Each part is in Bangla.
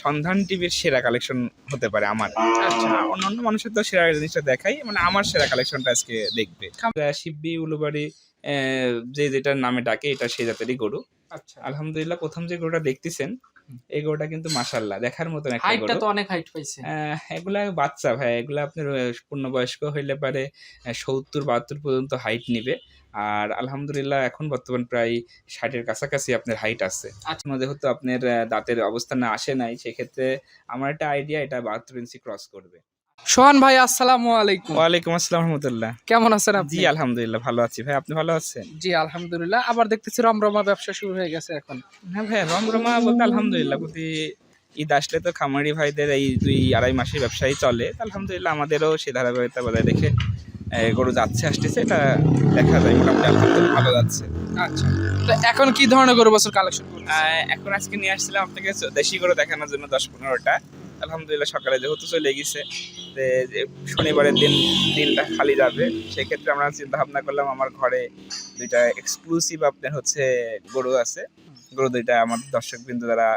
সন্ধান টিভির সেরা কালেকশন হতে পারে আমার। আচ্ছা। অন্যান্য মানুষের তো সেরা জিনিসটা দেখাই মানে আমার সেরা কালেকশনটা আজকে দেখবে। শিববি উলুবাড়ি আহ, যে যেটার নামে ডাকে এটা সে জাতেরই গরু। আচ্ছা। আলহামদুলিল্লাহ প্রথম যে গরুটা দেখতেছেন এই গরুটা কিন্তু মাশাল্লাহ দেখার মতন একটা হাইটটা তো অনেক হাইট পাইছে। এগুলা বাচ্চা ভাই এগুলা আপনার পূর্ণবয়স্ক হইলে পারে সত্তর বাহাত্তর পর্যন্ত হাইট নিবে। আর আলহামদুলিল্লাহ এখন বর্তমান প্রায় ষাটের কাছাকাছি আপনার হাইট আছে। আচ্ছা। যেহেতু আপনার দাঁতের অবস্থানে আসে নাই সেক্ষেত্রে আমার একটা আইডিয়া এটা বাহাত্তর ইঞ্চি ক্রস করবে। সোহান ভাই আসসালামু আলাইকুম। ওয়ালাইকুম আসসালাম রহমতুল্লাহ। কেমন আছেন আপনি? জি আলহামদুলিল্লাহ ভালো আছি। ভাই আপনি ভালো আছেন? জি আলহামদুলিল্লাহ। আবার দেখতেছি রমরমা ব্যবসা শুরু হয়ে গেছে এখন। হ্যাঁ ভাই রমরমা বলতে আলহামদুলিল্লাহ প্রতি ঈদ আসলে তো খামারি ভাইদের এই দুই আড়াই মাসের ব্যবসায়ী চলে। আলহামদুলিল্লাহ আমাদেরও সে ধারাবাহিকতা বজায় রেখে গরু যাচ্ছে আসতেছে। এটা দেখা যায় মোটামুটি আলহামদুলিল্লাহ ভালো যাচ্ছে। আচ্ছা। তো এখন কি ধরনের গরু বছর কালেকশন এখন আজকে নিয়ে আসছিলাম আপনাকে দেশি গরু দেখানোর জন্য দশ পনেরোটা। আলহামদুলিল্লাহ সকালে যেহেতু চলে গেছে যে শনিবারের দিন দিনটা খালি যাবে সেক্ষেত্রে আমরা চিন্তা ভাবনা করলাম আমার ঘরে দুইটা এক্সক্লুসিভ আপনার হচ্ছে গরু আছে। গরু দুইটা আমার দর্শক বিন্দু যারা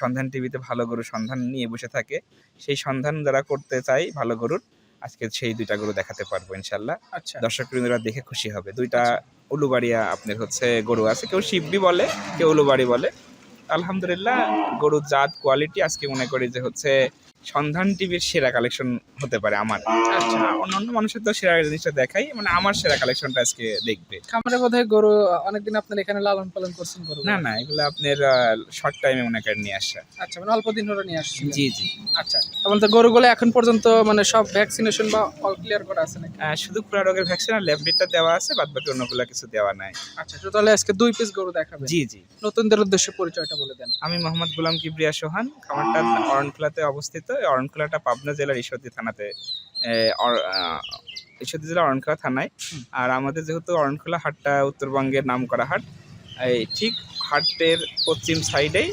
সন্ধান টিভিতে ভালো গরু সন্ধান নিয়ে বসে থাকে সেই সন্ধান যারা করতে চাই ভালো গরুর আজকে সেই দুইটা গরু দেখাতে পারব ইনশাল্লাহ। আচ্ছা। দর্শক বৃন্দরা দেখে খুশি হবে। দুইটা উলুবাড়িয়া আপনার হচ্ছে গরু আছে কেউ শিববি বলে কেউ উলুবাড়ি বলে। আলহামদুলিল্লাহ গরুর জাত কোয়ালিটি আজকে মনে করি যে হচ্ছে সন্ধান টিভির সেরা কালেকশন হতে পারে আমার। আচ্ছা। অন্যান্য মানুষের তো সেরা জিনিসটা দেখাই মানে আমার সেরা কালেকশনটা আজকে দেখবে। খামারে বোধহয় গরু অনেকদিন আপনার এখানে লালন পালন করছেন গরু। না না এগুলো আপনার শর্ট টাইমে মনে করেন নিয়ে আসা আচ্ছা মানে অল্প দিন ধরে নিয়ে আসছি জি জি। আচ্ছা তাহলে তো গরুগুলো এখন পর্যন্ত মানে সব ভ্যাকসিনেশন বা অল ক্লিয়ার করা আছে নাকি? শুধু খুরা রোগের ভ্যাকসিন আর ল্যাবরিটটা দেওয়া আছে বাদ বাকি অন্যগুলো কিছু দেওয়া নাই। আচ্ছা তো তাহলে আজকে দুই পিস গরু দেখাবেন। জি জি। নতুনদের উদ্দেশ্যে পরিচয়টা বলে দেন। আমি মোহাম্মদ গোলাম কিবরিয়া সোহান খামারটা অরণখোলাতে অবস্থিত। এই অরণখোলাটা পাবনা জেলার ঈশ্বরদী থানাতে ঈশ্বরদী জেলার অরণখোলা থানায়। আর আমাদের যেহেতু অরণখোলা হাটটা উত্তরবঙ্গের নাম করা হাট এই ঠিক হাটের পশ্চিম সাইডেই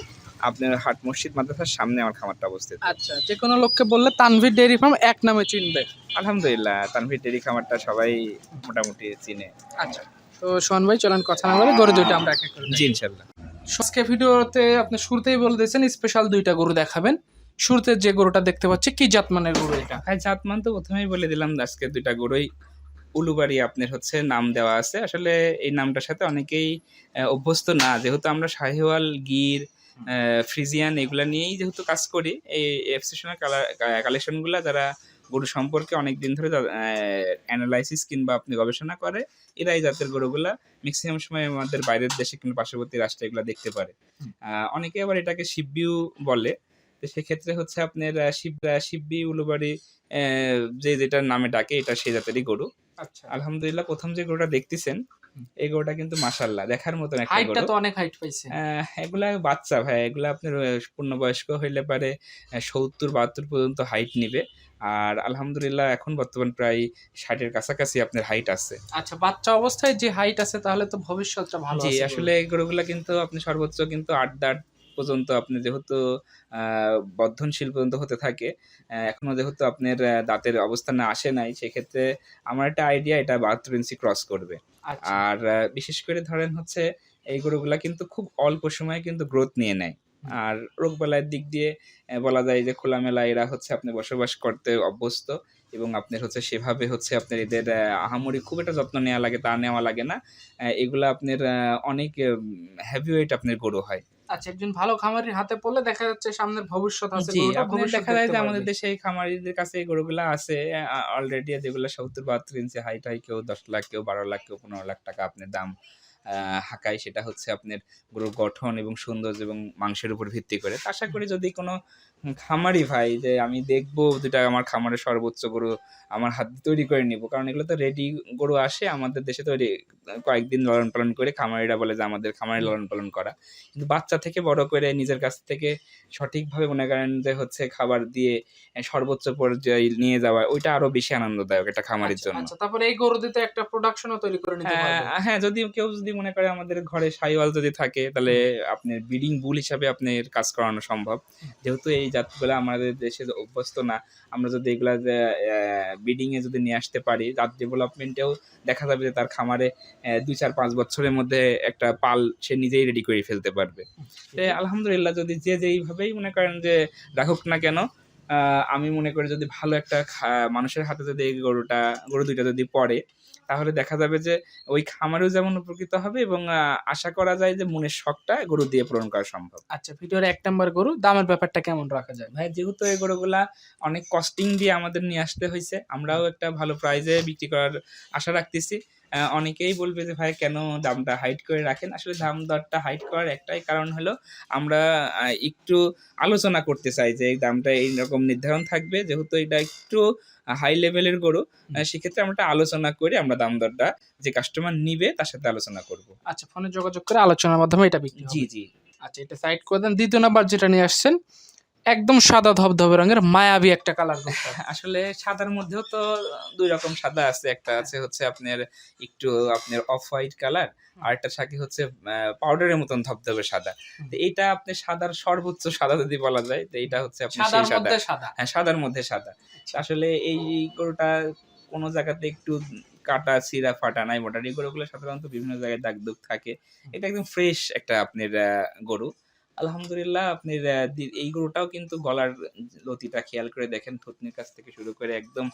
আপনার হাট মসজিদ মাদ্রাসার সামনে আমার খামারটা অবস্থিত। আচ্ছা যে কোনো লোককে বললে তানভীর ডেয়ারি ফার্ম এক নামে চিনবে। আলহামদুলিল্লাহ তানভীর ডেয়ারি খামারটা সবাই মোটামুটি চিনে। আচ্ছা তো সোহান ভাই চলেন কথা না বলে গরু দুইটা আমরা এক এক করে জি ইনশাল্লাহ। আজকে ভিডিওতে আপনি শুরুতেই বলে দিয়েছেন স্পেশাল দুইটা গরু দেখাবেন। শুরুতে যে গরুটা দেখতে পাচ্ছি কি জাতমানের গরু এটা? ভাই জাতমান তো প্রথমেই বলে দিলাম আজকে দুইটা গরুই উলুবাড়ি আপনার হচ্ছে নাম দেওয়া আছে। আসলে এই নামটার সাথে অনেকেই অভ্যস্ত না। যেহেতু আমরা শাহিওয়াল গির ফ্রিজিয়ান এগুলা নিয়েই যেহেতু কাজ করি এই এফসেশনের কালেকশনগুলো যারা গরু সম্পর্কে অনেক দিন ধরে অ্যানালাইসিস কিংবা আপনি গবেষণা করে এরা এই জাতের গরুগুলা ম্যাক্সিমাম সময় আমাদের বাইরের দেশে কিংবা পার্শ্ববর্তী রাষ্ট্রে এগুলা দেখতে পারে। অনেকে আবার এটাকে শিববিউ বলে। তো সেক্ষেত্রে হচ্ছে আপনার শিব শিববি উলুবাড়ি যে যেটার নামে ডাকে এটা সেই জাতেরই গরু। আচ্ছা। আলহামদুলিল্লাহ প্রথম যে গরুটা দেখতেছেন এই গরুটা কিন্তু মাশাল্লাহ দেখার মতন একটা হাইটটা তো অনেক হাইট পাইছে। এগুলা বাচ্চা ভাই এগুলা আপনার পূর্ণবয়স্ক হইলে পারে সত্তর বাহাত্তর পর্যন্ত হাইট নিবে। আর আলহামদুলিল্লাহ এখন বর্তমান প্রায় ষাটের কাছাকাছি আপনার হাইট আছে। আচ্ছা বাচ্চা অবস্থায় যে হাইট আছে তাহলে তো ভবিষ্যৎটা ভালো জি আসলে এই গরুগুলা কিন্তু আপনি সর্বোচ্চ কিন্তু আট দাঁত পর্যন্ত আপনি যেহেতু বর্ধনশীল পর্যন্ত হতে থাকে আহ, এখনও যেহেতু আপনার দাঁতের অবস্থানে আসে নাই সেক্ষেত্রে আমার একটা আইডিয়া এটা বাহাত্তর ইঞ্চি ক্রস করবে। আচ্ছা। আর বিশেষ করে ধরেন হচ্ছে এই গরুগুলা কিন্তু খুব অল্প সময়ে কিন্তু গ্রোথ নিয়ে নেয়। আর রোগবালাইয়ের দিক দিয়ে বলা যায় যে খোলামেলা এরা হচ্ছে আপনি বসবাস করতে অভ্যস্ত এবং আপনার হচ্ছে সেভাবে হচ্ছে আপনার এদের আহ, আহামরি খুব একটা যত্ন নেওয়া লাগে তা নেওয়া লাগে না। এগুলা আপনার অনেক হেভি ওয়েট আপনার গরু হয়। আচ্ছা একজন ভালো খামারির হাতে পড়লে দেখা যাচ্ছে সামনের ভবিষ্যৎ আছে দেখা যায় যে আমাদের দেশে এই খামারিদের কাছে এই গরুগুলা আছে অলরেডি যেগুলো সত্তর বাহাত্তর ইঞ্চি হাইট হয় কেউ দশ লাখ কেউ বারো লাখ কেউ পনেরো লাখ টাকা আপনি দাম হাঁকায় সেটা হচ্ছে আপনার গরুর গঠন এবং সৌন্দর্য এবং মাংসের উপর ভিত্তি করে। আশা করি যদি কোনো খামারি ভাই যে আমি দেখব যেটা আমার খামারের সর্বোচ্চ গরু আমার হাত তৈরি করে নিব কারণ এগুলো তো রেডি গরু আসে আমাদের দেশে তো রে- কয়েকদিন লালন পালন করে খামারিরা বলে যে আমাদের খামারে লালন পালন করা। কিন্তু বাচ্চা থেকে বড় করে নিজের কাছ থেকে সঠিকভাবে মনে করেন যে হচ্ছে খাবার দিয়ে সর্বোচ্চ পর্যায়ে নিয়ে যাওয়া ওইটা আরও বেশি আনন্দদায়ক একটা খামারের আচ্ছা, জন্য। আচ্ছা তারপরে এই গরু দিতে একটা প্রোডাকশনও তৈরি করে নিতে হ্যাঁ হ্যাঁ যদি কেউ যদি মনে করে আমাদের ঘরে সাইওয়াল যদি থাকে তাহলে আপনার ব্রিডিং বুল হিসাবে আপনার কাজ করানো সম্ভব। যেহেতু এই জাতগুলো আমাদের দেশে অভ্যস্ত না আমরা যদি এগুলা ব্রিডিং এ যদি নিয়ে আসতে পারি জাত ডেভেলপমেন্টেও দেখা যাবে যে তার খামারে দুই চার পাঁচ বছরের মধ্যে একটা পাল সে নিজেই রেডি করে ফেলতে পারবে। আলহামদুলিল্লাহ যদি যে যেইভাবেই মনে করেন যে রাখুক না কেন আমি মনে করি যদি ভালো একটা মানুষের হাতে যদি এই গরুটা গরু দুইটা যদি পড়ে তাহলে দেখা যাবে যে ওই খামারেও যেমন উপকৃত হবে এবং আশা করা যায় যে মনের শখটা গরু দিয়ে পূরণ করা সম্ভব। আচ্ছা ভিডিওর এক নাম্বার গরু দামের ব্যাপারটা কেমন রাখা যায়? ভাই যেহেতু এই গরুগুলা অনেক কস্টিং দিয়ে আমাদের নিয়ে আসতে হয়েছে আমরাও একটা ভালো প্রাইজে বিক্রি করার আশা রাখতেছি। অনেকেই বলবে যে ভাই কেন দামটা হাইট করে রাখেন? আসলে দাম দরটা হাইট করার একটাই কারণ হলো আমরা একটু আলোচনা করতে চাই যে এই দামটা এইরকম নির্ধারণ থাকবে। যেহেতু এটা একটু হাই লেভেলের গরু সেক্ষেত্রে আমরা একটা আলোচনা করে আমরা দাম দরটা যে কাস্টমার নিবে তার সাথে আলোচনা করব। আচ্ছা ফোনে যোগাযোগ করে আলোচনার মাধ্যমে এটা বিক্রি জি জি। আচ্ছা এটা সাইড করে দেন। দ্বিতীয় নাম্বার যেটা নিয়ে আসছেন একদম সাদা ধবধবে রঙের মায়াবী একটা কালার আসলে সাদার মধ্যেও তো দুই রকম সাদা আছে একটা আছে হচ্ছে আপনার একটু আপনার অফ হোয়াইট কালার আর একটা থাকে হচ্ছে পাউডারের মতন ধবধবে সাদা। তো এইটা আপনি সাদার সর্বোচ্চ সাদা যদি বলা যায় তো এইটা হচ্ছে আপনার সাদার সেই সাদা। মধ্যে সাদা। হ্যাঁ সাদার মধ্যে সাদা। আসলে এই গরুটা কোনো জায়গাতে একটু কাটা চিরা ফাটা নাই এই গরুগুলো সাধারণত বিভিন্ন জায়গায় দাগ দুগ থাকে এটা একদম ফ্রেশ একটা আপনার আহ, গরু। আলহামদুলিল্লাহ আপনার এই গরুটাও কিন্তু গলার লতিটা খেয়াল করে দেখেন। থুতনির কাছ থেকে শুরু করে একদম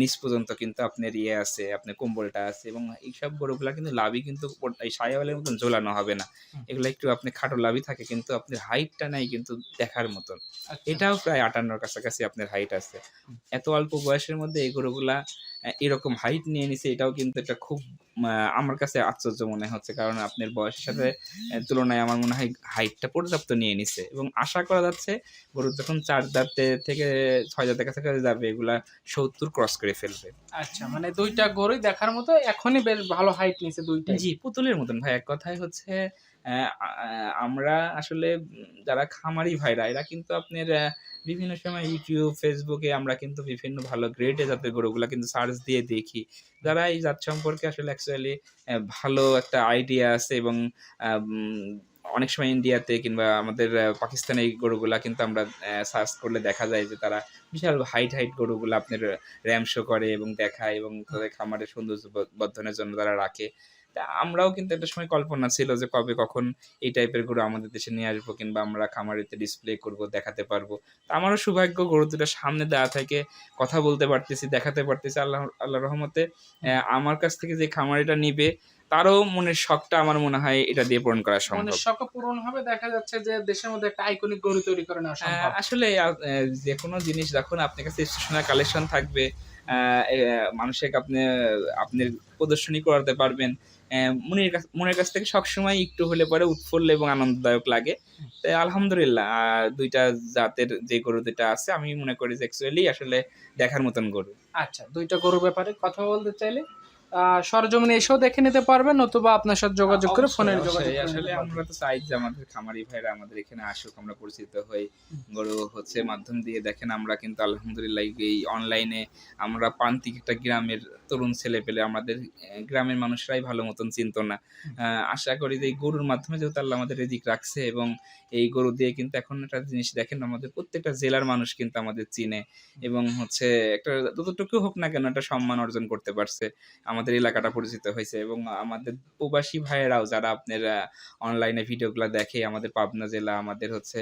নিচ পর্যন্ত কিন্তু আপনার ইয়ে আছে আপনার কম্বলটা আছে এবং এইসব গরুগুলা কিন্তু লাভই কিন্তু এই সায়াওয়ালের মতন ঝোলানো হবে না। এগুলো একটু আপনি খাটো লাভই থাকে কিন্তু আপনার হাইটটা নাই কিন্তু দেখার মতন। আচ্ছা। এটাও প্রায় আটান্নর কাছাকাছি আপনার হাইট আছে। এত অল্প বয়সের মধ্যে এই গরুগুলা এরকম হাইট নিয়ে নিছে এটাও কিন্তু একটা খুব আমার কাছে আশ্চর্য মনে হচ্ছে। কারণ আপনার বয়সের সাথে তুলনায় আমার মনে হয় হাইটটা পর্যাপ্ত নিয়ে নিছে। এবং আশা করা যাচ্ছে গরু যখন চার দাঁতে থেকে ছয় দাঁতের কাছাকাছি যাবে এগুলা সত্তর ক্রস করে ফেলবে। আচ্ছা মানে দুইটা গরুই দেখার মতো এখনই বেশ ভালো হাইট নিছে দুইটা জি পুতুলের মতন। ভাই এক কথায় হচ্ছে আমরা আসলে যারা খামারি ভাইরা, এরা কিন্তু আপনার বিভিন্ন সময় ইউটিউব ফেসবুকে আমরা কিন্তু বিভিন্ন ভালো গ্রেডে জাতের গরুগুলা কিন্তু সার্চ দিয়ে দেখি। যারা এই জাত সম্পর্কে আসলে অ্যাকচুয়ালি ভালো একটা আইডিয়া আছে এবং অনেক সময় ইন্ডিয়াতে কিংবা আমাদের পাকিস্তানে এই গরুগুলা কিন্তু আমরা সার্চ করলে দেখা যায় যে তারা বিশাল হাইট হাইট গরুগুলো আপনার র্যাম শো করে এবং দেখায় এবং তাদের খামারের সৌন্দর্য বর্ধনের জন্য তারা রাখে। তা আমরাও কিন্তু একটা সময় কল্পনা ছিল যে কবে কখন এই টাইপের গরু আমাদের দেশে নিয়ে আসব কিংবা আমরা খামারেতে ডিসপ্লে করব দেখাতে পারব। তা আমারও সৌভাগ্য গরু দুটো সামনে দেওয়া থেকে কথা বলতে পারতেছি দেখাতে পারতেছি আল্লাহ আল্লাহ রহমতে। আমার কাছ থেকে যে খামারিটা নিবে তারও মনের শখটা আমার মনে হয় এটা দিয়ে পূরণ করা সম্ভব। শখ পূরণ হবে দেখা যাচ্ছে যে দেশের মধ্যে একটা আইকনিক গরু তৈরি করে নেওয়া সম্ভব। আসলে যে কোনো জিনিস যখন আপনার কাছে স্টেশনারি কালেকশন থাকবে আহ, মানুষকে আপনি আপনি প্রদর্শনী করাতে পারবেন মনের কাছ মনের কাছ থেকে সবসময় একটু হলে পরে উৎফুল্ল এবং আনন্দদায়ক লাগে। তাই আলহামদুলিল্লাহ দুইটা জাতের যে গরু দুইটা আছে, আমি মনে করি যে অ্যাকচুয়ালি আসলে দেখার মতন গরু। আচ্ছা দুইটা গরুর ব্যাপারে কথা বলতে চাইলে? সরজমিনে এসেও দেখে নিতে পারবেন নতুবা আপনার সাথে যোগাযোগ করে ফোনের যোগাযোগ আসলে আমরা তো চাই যে আমাদের খামারি ভাইরা আমাদের এখানে আসুক আমরা পরিচিত হই গরু হচ্ছে মাধ্যম দিয়ে দেখেন আমরা কিন্তু আলহামদুলিল্লাহ এই অনলাইনে আমরা প্রান্তিক একটা গ্রামের তরুণ ছেলে পেলে আমাদের গ্রামের মানুষরাই ভালো মতন চিনতো না। আশা করি যে এই গরুর মাধ্যমে যেহেতু আল্লাহ আমাদের রেজিক রাখছে এবং এই গরু দিয়ে কিন্তু এখন একটা জিনিস দেখেন আমাদের প্রত্যেকটা জেলার মানুষ কিন্তু আমাদের চিনে এবং হচ্ছে একটা যতটুকু হোক না কেন একটা সম্মান অর্জন করতে পারছে। আমাদের এলাকাটা পরিচিত হয়েছে এবং আমাদের প্রবাসী ভাইয়েরাও যারা আপনার অনলাইনে ভিডিওগুলো দেখে আমাদের পাবনা জেলা আমাদের হচ্ছে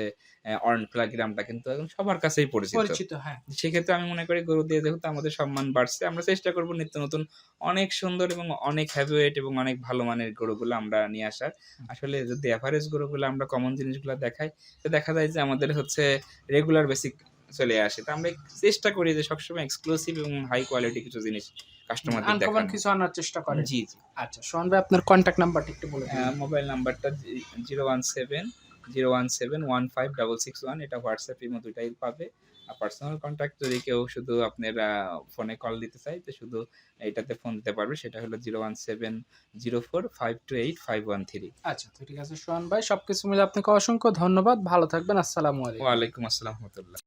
অরণখোলা গ্রামটা কিন্তু এখন সবার কাছেই পরিচিত। পরিচিত হ্যাঁ। সেক্ষেত্রে আমি মনে করি গরু দিয়ে যেহেতু আমাদের সম্মান বাড়ছে আমরা চেষ্টা করব নিত্য নতুন অনেক সুন্দর এবং অনেক হ্যাভিওয়েট এবং অনেক ভালো মানের গরুগুলো আমরা নিয়ে আসার। আসলে যদি অ্যাভারেজ গরুগুলো আমরা কমন জিনিসগুলো দেখাই তো দেখা যায় যে আমাদের হচ্ছে রেগুলার বেসিক চলে আসে। তো আমরা চেষ্টা করি যে সবসময় এক্সক্লুসিভ এবং হাই কোয়ালিটি কিছু জিনিস কাস্টমারদের আনকমন কিছু আনার চেষ্টা করেন জি জি। আচ্ছা সোহান ভাই আপনার কন্ট্যাক্ট নাম্বারটা একটু বলে দিন। মোবাইল নাম্বারটা zero one seven zero one seven one five double six one এটা হোয়াটসঅ্যাপ ইমো দুটাই পাবে। আর পার্সোনাল কন্ট্যাক্ট যদি কেউ শুধু আপনার ফোনে কল দিতে চায় তো শুধু এটাতে ফোন দিতে পারবে। সেটা হলো zero one seven zero four five two eight five one three আচ্ছা তো ঠিক আছে সোহান ভাই সবকিছু মিলে আপনাকে অসংখ্য ধন্যবাদ। ভালো থাকবেন আসসালামু আলাইকুম। ওয়ালাইকুম আসসালাম রহমতুল্লাহ।